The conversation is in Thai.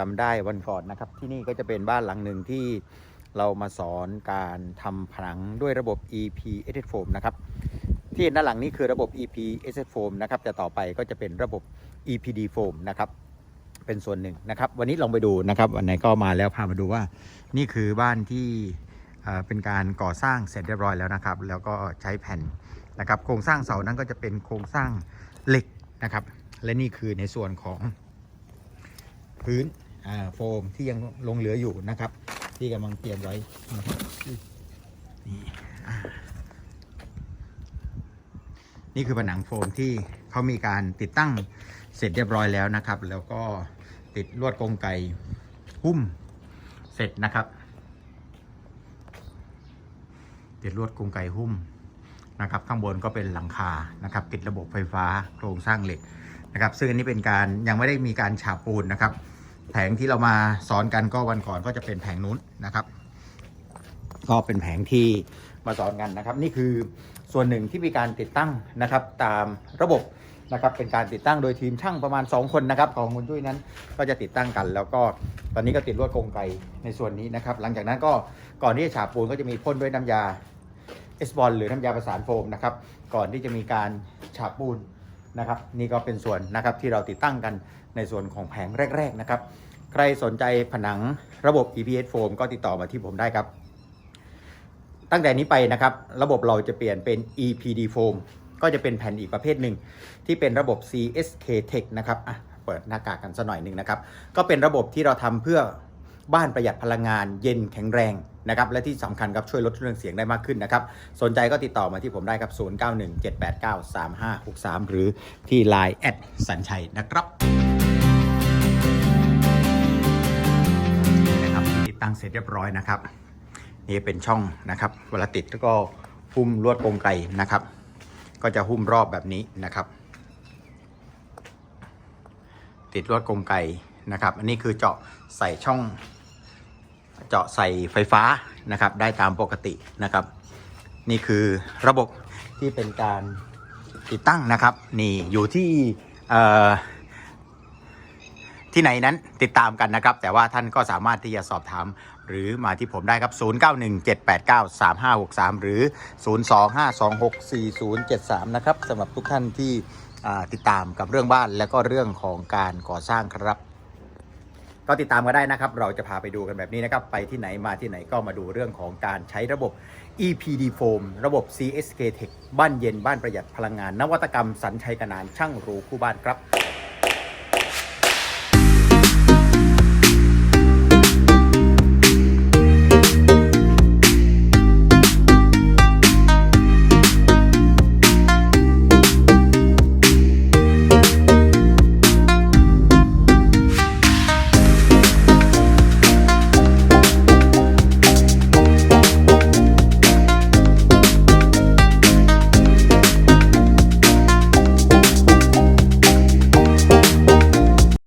จำได้วันก่อนนะครับ ที่นี่ก็จะเป็นบ้านหลังหนึ่งที่เรามาสอนการทำผนังด้วยระบบ EP e d i t Foam นะครับ ที่เห็นด้านหลังนี้คือระบบ EP e d i t Foam นะครับแต่ต่อไปก็จะเป็นระบบ EPD Foam นะครับ เป็นส่วนหนึ่งนะครับ วันนี้ลองไปดูนะครับ วันไหนก็มาแล้วพามาดูว่า นี่คือบ้านที่เป็นการก่อสร้างเสร็จเรียบร้อยแล้วนะครับ แล้วก็ใช้แผ่นนะครับ โครงสร้างเสานั้นก็จะเป็นโครงสร้างเหล็กนะครับ และนี่คือในส่วนของพื้น โฟมที่ยังลงเหลืออยู่นะครับ ที่กำลังเตรียมไว้นี่นี่คือผนังโฟมที่เขามีการติดตั้งเสร็จเรียบร้อยแล้วนะครับ แล้วก็ติดลวดกรงไก่หุ้มเสร็จนะครับ ติดลวดกรงไก่หุ้มนะครับ ข้างบนก็เป็นหลังคานะครับ ติดระบบไฟฟ้าโครงสร้างเหล็กนะครับ ซึ่งอันนี้เป็นการยังไม่ได้มีการฉาบปูนนะครับ แผงที่เรามาสอนกันก็วันก่อนก็จะเป็นแผงนู้นนะครับ ก็เป็นแผงที่มาสอนกันนะครับ นี่คือส่วนหนึ่งที่มีการติดตั้งนะครับ ตามระบบนะครับเป็นการติดตั้งโดยทีมช่างประมาณ 2 คนนะครับ ของคุณจุ้ยนั้นก็จะติดตั้งกัน แล้วก็ตอนนี้ก็ติดลวดกงไกในส่วนนี้นะครับ หลังจากนั้นก็ก่อนที่จะฉาบปูนก็จะมีพ่นด้วยน้ำยาเอสบอลหรือน้ำยาประสานโฟมนะครับก่อนที่จะมีการฉาบปูน นะครับ นี่ก็เป็นส่วนนะครับที่เราติดตั้งกันในส่วนของแผงแรก ๆ นะครับ ใครสนใจผนังระบบ EPS Foam ก็ติดต่อมาที่ผมได้ครับ ตั้งแต่นี้ไปนะครับ ระบบเราจะเปลี่ยนเป็น EPD Foam ก็จะเป็นแผ่นอีกประเภทหนึ่ง ที่เป็นระบบ CSK Tech นะครับอะเปิดหน้ากากกันสักหน่อยหนึ่งนะครับ ก็เป็นระบบที่เราทำเพื่อ บ้านประหยัดพลังงานเย็นแข็งแรงนะครับและที่สำคัญครับช่วยลดเรื่องเสียงได้มากขึ้นนะครับสนใจก็ติดต่อมาที่ผมได้ครับ 0917893563 หรือที่ Line แอดสัญชัยนะครับนี่นะครับติดตั้งเสร็จเรียบร้อยนะครับ นี่เป็นช่องนะครับเวลาติดแล้วก็หุ้มลวดกรงไก่นะครับ ก็จะหุ้มรอบแบบนี้นะครับ ติดลวดกรงไก่นะครับ อันนี้คือเจาะใส่ช่อง เจาะใส่ไฟฟ้านะครับ ได้ตามปกตินะครับ นี่คือระบบที่เป็นการติดตั้งนะครับ นี่อยู่ที่ที่ไหนนั้นติดตามกันนะครับ แต่ว่าท่านก็สามารถที่จะสอบถาม หรือมาที่ผมได้ครับ 0917893563 หรือ 025264073 นะครับสำหรับทุกท่านที่ติดตามกับเรื่องบ้านและก็เรื่องของการก่อสร้างครับ ก็ติดตามก็ได้นะครับ เราจะพาไปดูกันแบบนี้นะครับ ไปที่ไหนมาที่ไหนก็มาดูเรื่องของการใช้ระบบ EPD Foam ระบบ CSK Tech บ้านเย็นบ้านประหยัดพลังงาน นวัตกรรมสันชัยกนานช่างรู้คู่บ้านครับ